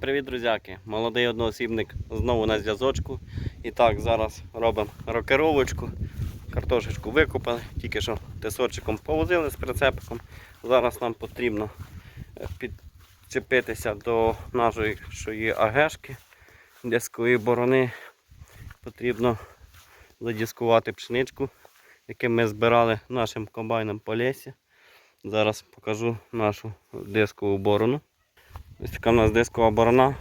Привіт, друзяки! Молодий одноосібник знову на зв'язочку. І так, зараз робимо рокеровочку. Картошечку викопали, тільки що тесорчиком повозили з прицепиком. Зараз нам потрібно е, підчепитися до нашої агешки, дискової борони. Потрібно задіскувати пшеничку, яку ми збирали нашим комбайном по лісі. Зараз покажу нашу дискову борону. Ось така у нас дискова борона.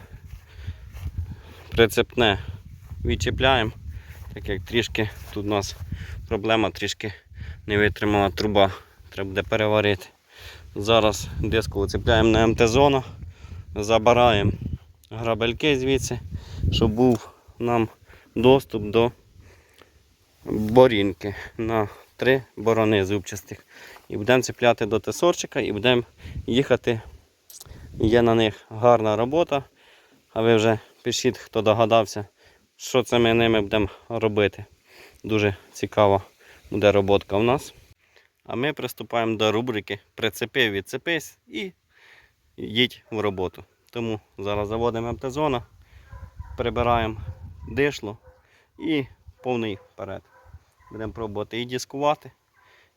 Прицепне відчіпляємо, так як трішки тут у нас проблема, трішки не витримала труба. Треба буде переварити. Зараз диску цепляємо на МТ-зона, забираємо грабельки звідси, щоб був нам доступ до борінки на три борони зубчастих. І будемо цепляти до тесорчика і будемо їхати Є на них гарна робота. А ви вже пишіть, хто догадався, що це ми ними будемо робити. Дуже цікава буде роботка у нас. А ми приступаємо до рубрики Прицепив, відцепись і їдь в роботу. Тому зараз заводимо МТ-зона, прибираємо дишло і повний вперед. Будемо пробувати і дискувати,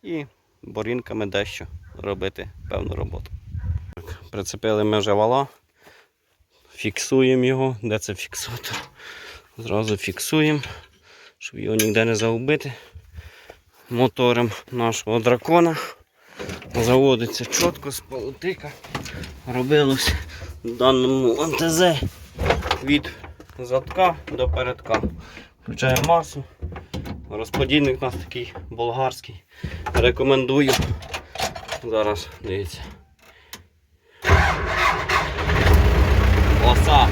і борінками дещо робити певну роботу. Прицепили вже вала, фіксуємо його, де це фіксатор. Зразу фіксуємо, щоб його ніде не загубити. Мотором нашого дракона. Заводиться чітко з полутика. Робилось в даному МТЗ від задка до передка. Включаємо масу. Розподільник у нас такий болгарський. Рекомендую. Зараз дивіться. Оса.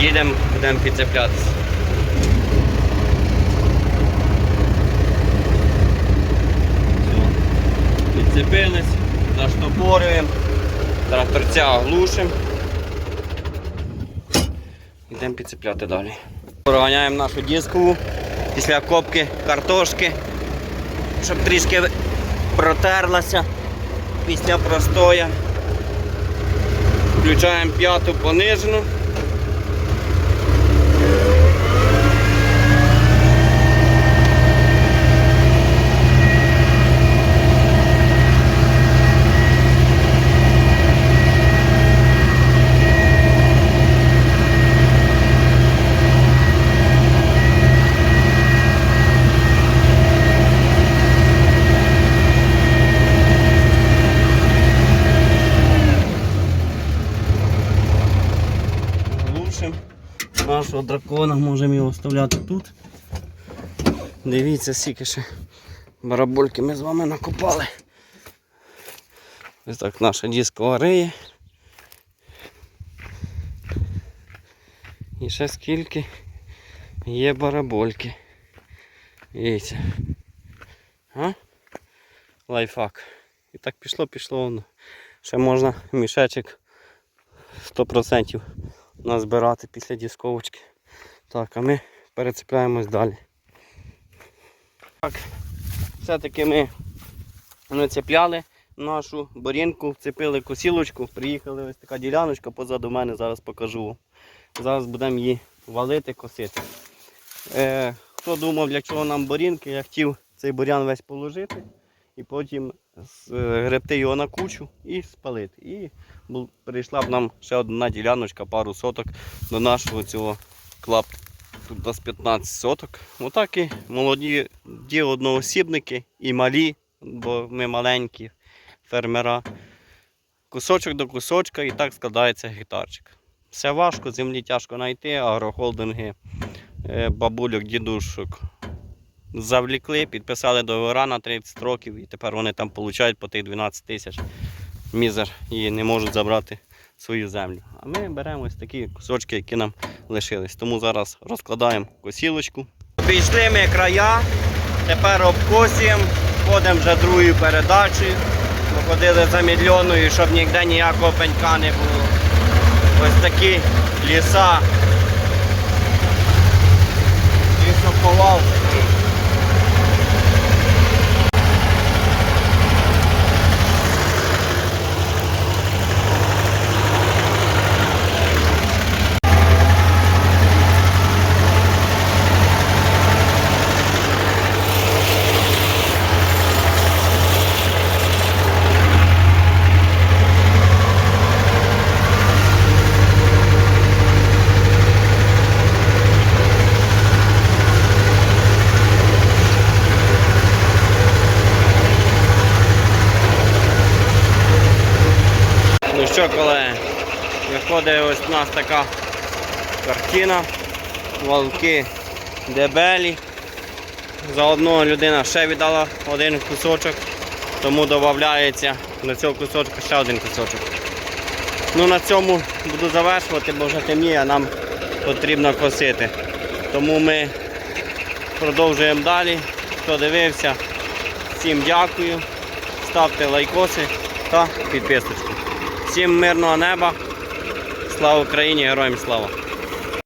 Їдемо, будемо підцеплятися. Підцепились, заштопорюємо, тракторця глушимо. Йдемо підцепляти далі. Проганяємо нашу дискову після копки картошки, щоб трішки протерлася після простоя. Включаємо п'яту понижену. Глушимо нашого дракона, можемо його оставляти тут. Дивіться, скільки ще барабольки ми з вами накопали. Ось так наша дискова риє. І ще скільки є барабольки. Дивіться. А? Лайфхак. І так пішло, пішло воно. Ще можна мішечок 100% назбирати після дісковочки. Так, а ми перецепляємось далі. Так, все-таки ми нацепляли нашу борінку, вцепили косілочку, приїхали ось така діляночка позаду мене, зараз покажу. Зараз будемо її валити, косити. Е, хто думав, для чого нам борінки, я хотів цей бурян весь положити і потім гребти його на кучу і спалити. І прийшла б нам ще одна діляночка, пару соток до нашого цього клап. Тут нас 15 соток. Отак і молоді ді одноосібники і малі, бо ми маленькі фермера. Кусочок до кусочка і так складається гектарчик. Все важко, землі тяжко знайти, агрохолдинги е, бабульок, дідушок завлікли, підписали договора на 30 років і тепер вони там получають по тих 12 тисяч мізер і не можуть забрати свою землю. А ми беремо ось такі кусочки, які нам лишились. Тому зараз розкладаємо косілочку. Пішли ми края, тепер обкосуємо, ходимо вже другою передачею. Походили замідльоною, щоб ніде ніякого пенька не було. Ось такі ліса. Лісоповал такий. Що, колеги, виходить ось у нас така картина. Валки дебелі. Заодно людина ще віддала один кусочок, тому додається до цього кусочка ще один кусочок. Ну на цьому буду завершувати, бо вже темніє, а нам потрібно косити. Тому ми продовжуємо далі. Хто дивився, всім дякую. Ставте лайкоси та підписочки. Всім мирного неба. Слава Україні, героям слава!